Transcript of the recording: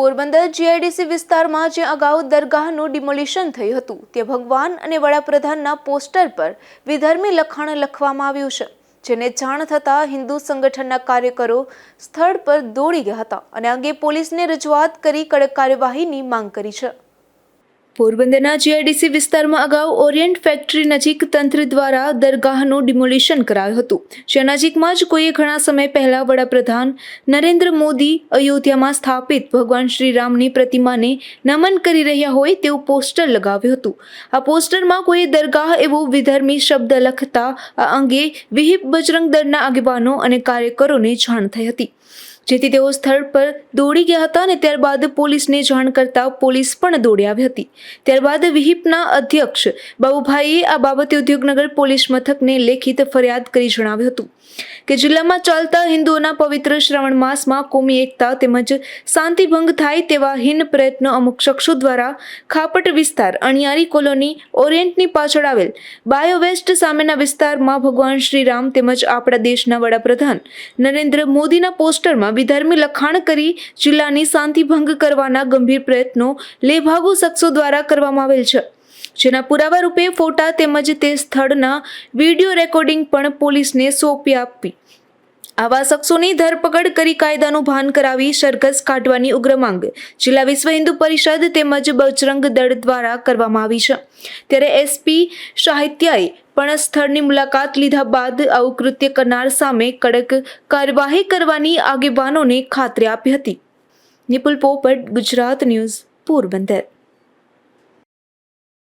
Porbandar GIDC વિસ્તારમાં જે અગાઉ દરગાહનું ડિમોલિશન થયું હતું, તે ભગવાન અને વડાપ્રધાનના પોસ્ટર પર વિધર્મી લખાણ લખવામાં આવ્યું છે, જેને જાણ થતાં હિન્દુ સંગઠનના કાર્યકરો સ્થળ પર દોડી ગયા હતા અને અંગે પોલીસને રજૂઆત કરી કડક કાર્યવાહીની માંગ કરી છે. પોરબંદરના જીઆઈડીસી વિસ્તારમાં અગાઉ ઓરિયન્ટ ફેક્ટરી નજીક તંત્ર દ્વારા દરગાહનું ડિમોલિશન કરાયું હતું. જ્યાં નજીકમાં જ કોઈએ ઘણા સમય પહેલા વડાપ્રધાન નરેન્દ્ર મોદી અયોધ્યામાં સ્થાપિત ભગવાન શ્રી રામની પ્રતિમાને નમન કરી રહ્યા હોય તેવું પોસ્ટર લગાવ્યું હતું. આ પોસ્ટરમાં કોઈ દરગાહ એવો વિધર્મી શબ્દ લખતા આ અંગે વિહિપ બજરંગ દળના આગેવાનો અને કાર્યકરોને જાણ થઈ હતી. જેથી તેઓ સ્થળ પર દોડી ગયા હતા અને ત્યારબાદ પોલીસને જાણ કરતા પોલીસ પણ દોડી આવી હતી. ત્યારબાદ વિહિપના અધ્યક્ષ બાબુભાઈએ આ બાબતે ઉદ્યોગનગર પોલીસ મથકને લેખિત ફરિયાદ કરી જણાવ્યું હતું કે જિલ્લામાં ચાલતા હિન્દુઓના પવિત્ર શ્રાવણ માસમાં કોમી એકતા તેમજ શાંતિભંગ થાય તેવા હીન પ્રયત્નો અમુક શખ્સો દ્વારા ખાપટ વિસ્તાર, અણિયારી કોલોની, ઓરિયન્ટની પાછળ આવેલ બાયોવેસ્ટ સામેના વિસ્તારમાં ભગવાન શ્રી રામ તેમજ આપણા દેશના વડાપ્રધાન નરેન્દ્ર મોદીના પોસ્ટરમાં વિધર્મી લખાણ કરી જિલ્લાની શાંતિભંગ કરવાના ગંભીર પ્રયત્નો લેભાગુ શખ્સો દ્વારા કરવામાં આવેલ છે. જેના પુરાવા રૂપે ફોટા તેમજ તે સ્થળના વીડિયો રેકોર્ડિંગ પણ પોલીસને સોંપી આપી આવા શખ્સોની ધરપકડ કરી કાયદાનું ભાન કરાવી સરઘસ કાઢવાની ઉગ્ર માંગ જિલ્લા વિશ્વ હિન્દુ પરિષદ તેમજ બજરંગ દળ દ્વારા કરવામાં આવી છે. ત્યારે એસપી સાહિત્યાએ પણ સ્થળની મુલાકાત લીધા બાદ આવું કૃત્ય કરનાર સામે કડક કાર્યવાહી કરવાની આગેવાનોને ખાતરી આપી હતી. નિપુલ પોપટ, ગુજરાત ન્યૂઝ, પોરબંદર.